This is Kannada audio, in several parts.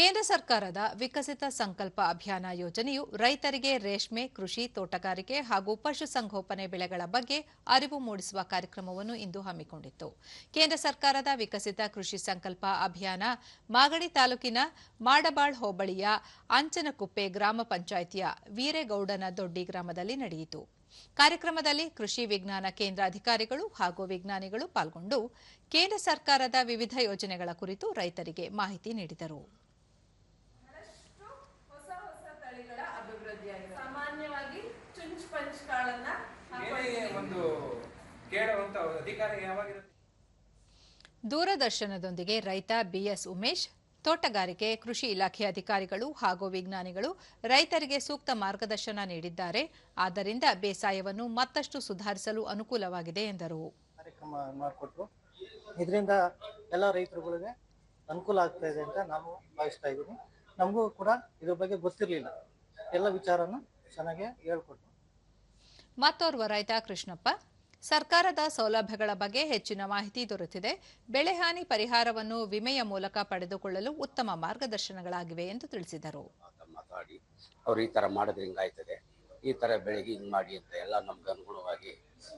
ಕೇಂದ್ರ ಸರ್ಕಾರದ ವಿಕಸಿತ ಸಂಕಲ್ಪ ಅಭಿಯಾನ ಯೋಜನೆಯು ರೈತರಿಗೆ ರೇಷ್ಮೆ, ಕೃಷಿ, ತೋಟಗಾರಿಕೆ ಹಾಗೂ ಪಶುಸಂಗೋಪನೆ ಬೆಳೆಗಳ ಬಗ್ಗೆ ಅರಿವು ಮೂಡಿಸುವ ಕಾರ್ಯಕ್ರಮವನ್ನು ಇಂದು ಹಮ್ಮಿಕೊಂಡಿತ್ತು. ಕೇಂದ್ರ ಸರ್ಕಾರದ ವಿಕಸಿತ ಕೃಷಿ ಸಂಕಲ್ಪ ಅಭಿಯಾನ ಮಾಗಡಿ ತಾಲೂಕಿನ ಮಾಡಬಾಳ್ ಹೋಬಳಿಯ ಅಂಚನಕುಪ್ಪೆ ಗ್ರಾಮ ಪಂಚಾಯಿತಿಯ ವೀರೇಗೌಡನ ದೊಡ್ಡಿ ಗ್ರಾಮದಲ್ಲಿ ನಡೆಯಿತು. ಕಾರ್ಯಕ್ರಮದಲ್ಲಿ ಕೃಷಿ ವಿಜ್ಞಾನ ಕೇಂದ್ರ ಅಧಿಕಾರಿಗಳು ಹಾಗೂ ವಿಜ್ಞಾನಿಗಳು ಪಾಲ್ಗೊಂಡು ಕೇಂದ್ರ ಸರ್ಕಾರದ ವಿವಿಧ ಯೋಜನೆಗಳ ಕುರಿತು ರೈತರಿಗೆ ಮಾಹಿತಿ ನೀಡಿದರು. ಕಾಳನ್ನ ಬೇರೆ ಒಂದು ಕೇಳುವಂತ ಅಧಿಕಾರ ಯಾವಾಗಿರುತ್ತೆ? ದೂರದರ್ಶನದೊಂದಿಗೆ ರೈತ ಬಿಎಸ್ ಉಮೇಶ್ ತೋಟಗಾರಿಕೆ ಕೃಷಿ ಇಲಾಖೆ ಅಧಿಕಾರಿಗಳು ಹಾಗೂ ವಿಜ್ಞಾನಿಗಳು ರೈತರಿಗೆ ಸೂಕ್ತ ಮಾರ್ಗದರ್ಶನ ನೀಡಿದ್ದಾರೆ. ಆದ್ದರಿಂದ ಬೇಸಾಯವನ್ನು ಮತ್ತಷ್ಟು ಸುಧಾರಿಸಲು ಅನುಕೂಲವಾಗಿದೆ ಎಂದರು. ಕಾರ್ಯಕ್ರಮ ಮಾಡಿಕೊಟ್ರು. ಇದರಿಂದ ಎಲ್ಲ ರೈತರುಗಳಿಗೆ ಅನುಕೂಲ ಆಗ್ತಾ ಇದೆ ಅಂತ ನಾನು ಭಾವಿಸ್ತಾ ಇದ್ದೀನಿ ನಮಗೂ ಕೂಡ ಇದ್ರ ಬಗ್ಗೆ ಗೊತ್ತಿರಲಿಲ್ಲ. ಎಲ್ಲ ವಿಚಾರನ ಚೆನ್ನಾಗಿ ಹೇಳ್ಕೊಟ್ರು. ಮತ್ತೋರ್ವ ರೈತ ಕೃಷ್ಣಪ್ಪ ಸರ್ಕಾರದ ಸೌಲಭ್ಯಗಳ ಬಗ್ಗೆ ಹೆಚ್ಚಿನ ಮಾಹಿತಿ ದೊರೆತಿದೆ. ಬೆಳೆ ಹಾನಿ ಪರಿಹಾರವನ್ನು ವಿಮೆಯ ಮೂಲಕ ಪಡೆದುಕೊಳ್ಳಲು ಉತ್ತಮ ಮಾರ್ಗದರ್ಶನಗಳಾಗಿವೆ ಎಂದು ತಿಳಿಸಿದರು. ಅವರು ಮಾತಾಡಿ ಅವ್ರು ಈ ತರ ಮಾಡಿದ್ರೆ ಹಿಂಗಾಯ್ತದೆ ಈ ತರ ಬೆಳಿಗ್ಗೆ ಹಿಂಗ್ ಮಾಡಿ ಅಂತ ಎಲ್ಲ ನಮ್ಗೆ ಅನುಗುಣವಾಗಿ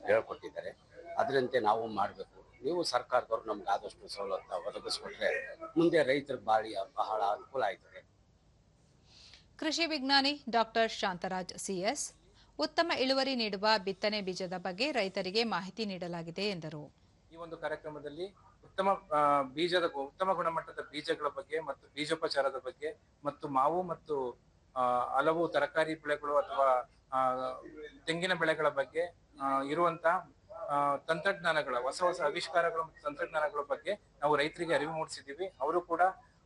ಹೇಳ್ಕೊಟ್ಟಿದ್ದಾರೆ. ಅದರಂತೆ ನಾವು ಮಾಡಬೇಕು. ನೀವು ಸರ್ಕಾರದವ್ರು ನಮ್ಗೆ ಆದಷ್ಟು ಸವಲತ್ತು ಒದಗಿಸ್ಕೊಟ್ರೆ ಮುಂದೆ ರೈತರ ಬಾಳಿ ಬಹಳ ಅನುಕೂಲ ಆಯ್ತದೆ. ಕೃಷಿ ವಿಜ್ಞಾನಿ ಡಾಕ್ಟರ್ ಶಾಂತರಾಜ್ ಸಿಎಸ್ ಉತ್ತಮ ಇಳುವರಿ ನೀಡುವ ಬಿತ್ತನೆ ಬೀಜದ ಬಗ್ಗೆ ರೈತರಿಗೆ ಮಾಹಿತಿ ನೀಡಲಾಗಿದೆ ಎಂದರು. ಈ ಒಂದು ಕಾರ್ಯಕ್ರಮದಲ್ಲಿ ಉತ್ತಮ ಬೀಜದ ಉತ್ತಮ ಗುಣಮಟ್ಟದ ಬೀಜಗಳ ಬಗ್ಗೆ ಮತ್ತು ಬೀಜೋಪಚಾರದ ಬಗ್ಗೆ ಮತ್ತು ಮಾವು ಮತ್ತು ಹಲವು ತರಕಾರಿ ಬೆಳೆಗಳು ಅಥವಾ ತೆಂಗಿನ ಬೆಳೆಗಳ ಬಗ್ಗೆ ಇರುವಂತಹ ತಂತ್ರಜ್ಞಾನಗಳ, ಹೊಸ ಹೊಸ ಆವಿಷ್ಕಾರಗಳು ಮತ್ತು ತಂತ್ರಜ್ಞಾನಗಳ ಬಗ್ಗೆ ನಾವು ರೈತರಿಗೆ ಅರಿವು ಮೂಡಿಸಿದ್ದೀವಿ. ಅವರು ಕೂಡ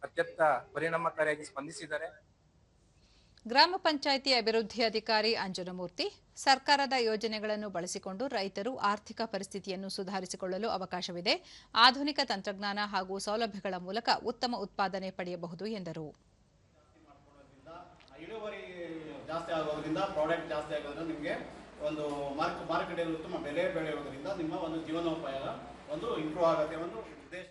ಅತ್ಯಂತ ಪರಿಣಾಮಕಾರಿಯಾಗಿ ಸ್ಪಂದಿಸಿದ್ದಾರೆ. ಗ್ರಾಮ ಪಂಚಾಯಿತಿ ಅಭಿವೃದ್ಧಿ ಅಧಿಕಾರಿ ಅಂಜನಮೂರ್ತಿ, ಸರ್ಕಾರದ ಯೋಜನೆಗಳನ್ನು ಬಳಸಿಕೊಂಡು ರೈತರು ಆರ್ಥಿಕ ಪರಿಸ್ಥಿತಿಯನ್ನು ಸುಧಾರಿಸಿಕೊಳ್ಳಲು ಅವಕಾಶವಿದೆ. ಆಧುನಿಕ ತಂತ್ರಜ್ಞಾನ ಹಾಗೂ ಸೌಲಭ್ಯಗಳ ಮೂಲಕ ಉತ್ತಮ ಉತ್ಪಾದನೆ ಪಡೆಯಬಹುದು ಎಂದರು. ಒಂದು ಮಾರ್ಕ್ ಮಾರುಕಟ್ಟೆಯಲ್ಲಿ ಉತ್ತಮ ಬೆಲೆ ಬೆಳೆಯೋದ್ರಿಂದ ನಿಮ್ಮ ಒಂದು ಜೀವನೋಪಾಯ ಒಂದು ಇಂಪ್ರೂವ್ ಆಗುತ್ತೆ, ಒಂದು ಉದ್ದೇಶ.